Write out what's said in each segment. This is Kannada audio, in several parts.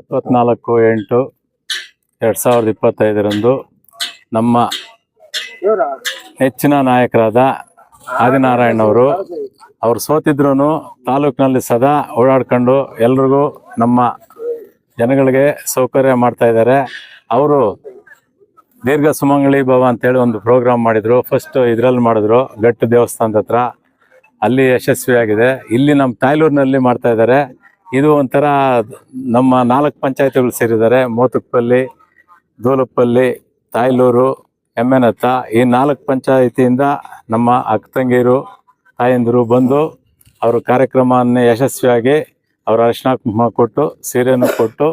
ಇಪ್ಪತ್ನಾಲ್ಕು, ಎಂಟು, ಎರಡು ಸಾವಿರದ ಇಪ್ಪತ್ತೈದರಂದು ನಮ್ಮ ನೆಚ್ಚಿನ ನಾಯಕರಾದ ಆದಿನಾರಾಯಣ್ ಅವರು ಅವ್ರು ಸೋತಿದ್ರು ತಾಲೂಕಿನಲ್ಲಿ ಸದಾ ಓಡಾಡ್ಕೊಂಡು ಎಲ್ರಿಗೂ ನಮ್ಮ ಜನಗಳಿಗೆ ಸೌಕರ್ಯ ಮಾಡ್ತಾ ಇದ್ದಾರೆ. ಅವರು ದೀರ್ಘ ಸುಮಂಗಳಿ ಭವ ಅಂತೇಳಿ ಒಂದು ಪ್ರೋಗ್ರಾಮ್ ಮಾಡಿದ್ರು. ಫಸ್ಟ್ ಇದ್ರಲ್ಲಿ ಮಾಡಿದ್ರು. ಗಟ್ಟು ದೇವಸ್ಥಾನದ ಹತ್ರ. ಅಲ್ಲಿ ಯಶಸ್ವಿಯಾಗಿದೆ. ಇಲ್ಲಿ ನಮ್ಮ ತಾಯ್ಲೂರಿನಲ್ಲಿ ಮಾಡ್ತಾ ಇದ್ದಾರೆ. ಇದು ಒಂಥರ ನಮ್ಮ ನಾಲ್ಕು ಪಂಚಾಯತಿಗಳು ಸೇರಿದ್ದಾರೆ. ಮೋತುಕಪಲ್ಲಿ ದೋಲಪ್ಪಲ್ಲಿ, ತಾಯ್ಲೂರು, ಎಮ್ಮೆನತ್ತ. ಈ ನಾಲ್ಕು ಪಂಚಾಯತಿಯಿಂದ ನಮ್ಮ ಅಕ್ಕ ತಂಗಿಯರು, ತಾಯಂದಿರು ಬಂದು ಅವರು ಕಾರ್ಯಕ್ರಮವನ್ನು ಯಶಸ್ವಿಯಾಗಿ ಅವರ ಅರಿಶಿನ ಕುಂಕುಮ ಕೊಟ್ಟು, ಸೀರೆಯನ್ನು ಕೊಟ್ಟು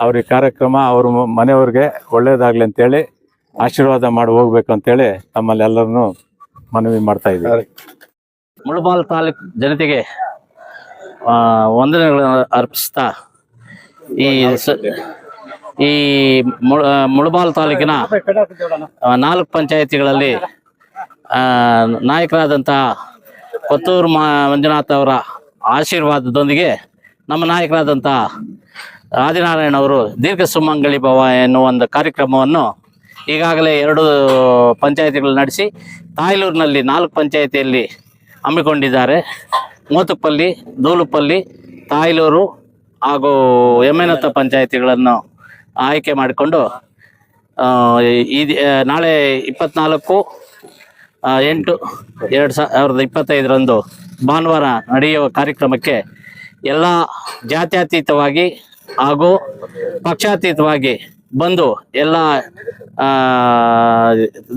ಅವ್ರಿಗೆ ಕಾರ್ಯಕ್ರಮ ಅವ್ರ ಮನೆಯವ್ರಿಗೆ ಒಳ್ಳೇದಾಗಲಿ ಅಂತೇಳಿ ಆಶೀರ್ವಾದ ಮಾಡಿ ಹೋಗ್ಬೇಕು ಅಂತೇಳಿ ತಮ್ಮಲ್ಲಿ ಎಲ್ಲರನ್ನು ಮನವಿ ಮಾಡ್ತಾ ಇದ್ದೀವಿ. ಮುಳಬಾಲ್ ತಾಲೂಕು ಜನತೆಗೆ ವಂದನೆಗಳನ್ನು ಅರ್ಪಿಸ್ತಾ ಈ ಈ ಮುಳ ಮುಳಬಾಲ್ ತಾಲೂಕಿನ ನಾಲ್ಕು ಪಂಚಾಯತಿಗಳಲ್ಲಿ ನಾಯಕರಾದಂತಹ ಕೊತ್ತೂರು ಮಾ, ಮಂಜುನಾಥ್ ಅವರ ಆಶೀರ್ವಾದದೊಂದಿಗೆ ನಮ್ಮ ನಾಯಕರಾದಂಥ ಆದಿನಾರಾಯಣ ಅವರು ದೀರ್ಘ ಸುಮಂಗಳಿ ಭವ ಎನ್ನುವ ಒಂದು ಕಾರ್ಯಕ್ರಮವನ್ನು ಈಗಾಗಲೇ ಎರಡು ಪಂಚಾಯತಿಗಳು ನಡೆಸಿ, ತಾಯ್ಲೂರಿನಲ್ಲಿ ನಾಲ್ಕು ಪಂಚಾಯತಿಯಲ್ಲಿ ಹಮ್ಮಿಕೊಂಡಿದ್ದಾರೆ. ಮೋತುಪಲ್ಲಿ ದೂಲುಪಲ್ಲಿ ತಾಯ್ಲೂರು ಹಾಗೂ ಎಮ್ಮೆನತ್ತ ಪಂಚಾಯಿತಿಗಳನ್ನು ಆಯ್ಕೆ ಮಾಡಿಕೊಂಡು ಇದು ನಾಳೆ ಇಪ್ಪತ್ನಾಲ್ಕು ಎಂಟು, ಎರಡು ಸಾವಿರದ ಇಪ್ಪತ್ತೈದರಂದು ಭಾನುವಾರ ನಡೆಯುವ ಕಾರ್ಯಕ್ರಮಕ್ಕೆ ಎಲ್ಲ ಜಾತ್ಯತೀತವಾಗಿ ಹಾಗೂ ಪಕ್ಷಾತೀತವಾಗಿ ಬಂದು ಎಲ್ಲ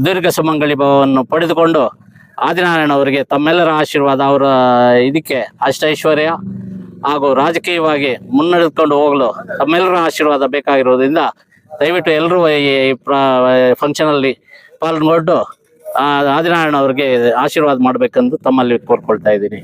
ದೀರ್ಘ ಸುಮಂಗಳಿ ಭಾವವನ್ನು ಪಡೆದುಕೊಂಡು ಆದಿನಾರಾಯಣ ಅವರಿಗೆ ತಮ್ಮೆಲ್ಲರ ಆಶೀರ್ವಾದ, ಅವರ ಇದಕ್ಕೆ ಅಷ್ಟೈಶ್ವರ್ಯ ಹಾಗೂ ರಾಜಕೀಯವಾಗಿ ಮುನ್ನಡೆದುಕೊಂಡು ಹೋಗಲು ತಮ್ಮೆಲ್ಲರ ಆಶೀರ್ವಾದ ಬೇಕಾಗಿರೋದ್ರಿಂದ ದಯವಿಟ್ಟು ಎಲ್ಲರೂ ಈ ಫಂಕ್ಷನಲ್ಲಿ ಪಾಲ್ಗೊಂಡು ಆದಿನಾರಾಯಣ ಅವರಿಗೆ ಆಶೀರ್ವಾದ ಮಾಡಬೇಕೆಂದು ತಮ್ಮಲ್ಲಿ ಕೋರ್ಕೊಳ್ತಾ ಇದ್ದೀನಿ.